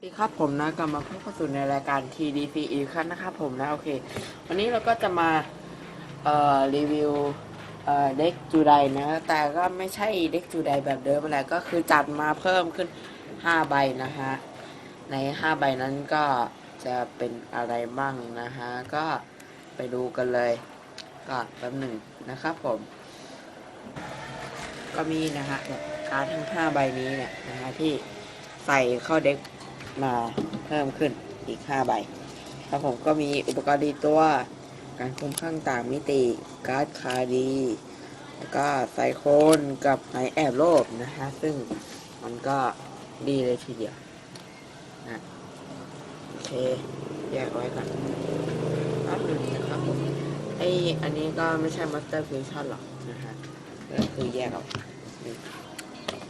สวัสดีครับผมนะกลับมาพบกับสู่ในรายการ TDC อีกครั้งนะครับผมนะ โอเค วันนี้เราก็จะมาเอ่อรีวิวเอ่อเด็กจูไดนะ แต่ก็ไม่ใช่เด็กจูไดแบบเดิมอะไรก็คือจัดมาเพิ่มขึ้น 5 ใบนะฮะ ใน 5 ใบนั้นก็จะเป็นอะไรบ้างนะฮะ ก็ไปดูกันเลยก็แป๊บหนึ่งนะครับผม ก็มีนะฮะการทั้ง 5 ใบนี้เนี่ยนะฮะที่ใส่เข้าเด็ก มาเพิ่มขึ้นอีก 5 ใบ ครับผมก็มีอุปกรณ์ดีตัว การคุมข้างต่างมิติ การ์ดคาดี แล้วก็ไซโคนกับไหแอบโลภนะฮะ ซึ่งมันก็ดีเลยทีเดียวนะโอเค แยกไว้ก่อนอันหนึ่งนะครับผมไออันนี้ก็ไม่ใช่ Master Fusion หรอกนะฮะก็คือแยกออก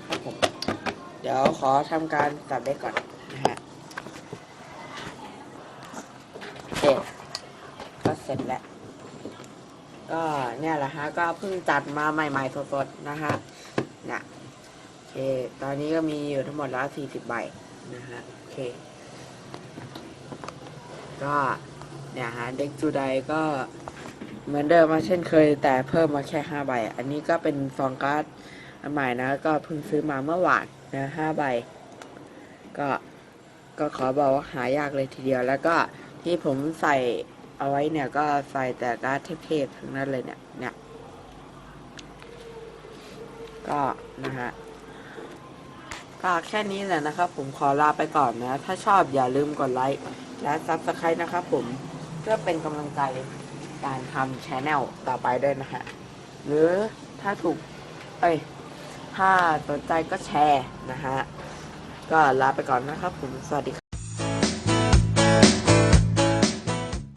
ครับผม เดี๋ยวขอทำการสับได้ก่อนนะฮะ เสร็จ ก็เสร็จแล้ว ก็เนี่ยแหละฮะ ก็เพิ่งจัดมาใหม่ๆสดๆนะฮะเนี่ยโอเค ตอนนี้ก็มีอยู่ทั้งหมดแล้วสี่สิบใบนะฮะโอเค ก็เนี่ยฮะเด็กจูไดก็เหมือนเดิมมาเช่นเคย แต่เพิ่มมาแค่ห้าใบ อันนี้ก็เป็นซองการ์ดอันใหม่นะ ก็เพิ่งซื้อมาเมื่อวานนะห้าใบ ก็ก็ขอบอกว่าหายากเลยทีเดียวแล้วก็ ที่ผมใส่เอาไว้เนี่ยก็ใส่แต่การ์ดเทพๆทั้งนั้นเลยเนี่ยเนี่ย ก็นะฮะก็แค่นี้แหละนะครับ ผมขอลาไปก่อนนะ ถ้าชอบอย่าลืมกดไลค์และซับสไครต์นะครับผมเพื่อเป็นกำลังใจการทำช anel ต่อไปด้วยนะฮะ หรือถ้าถูก เอ้ย ถ้าสนใจก็แชร์นะฮะ ก็ลาไปก่อนนะครับผม สวัสดีครับ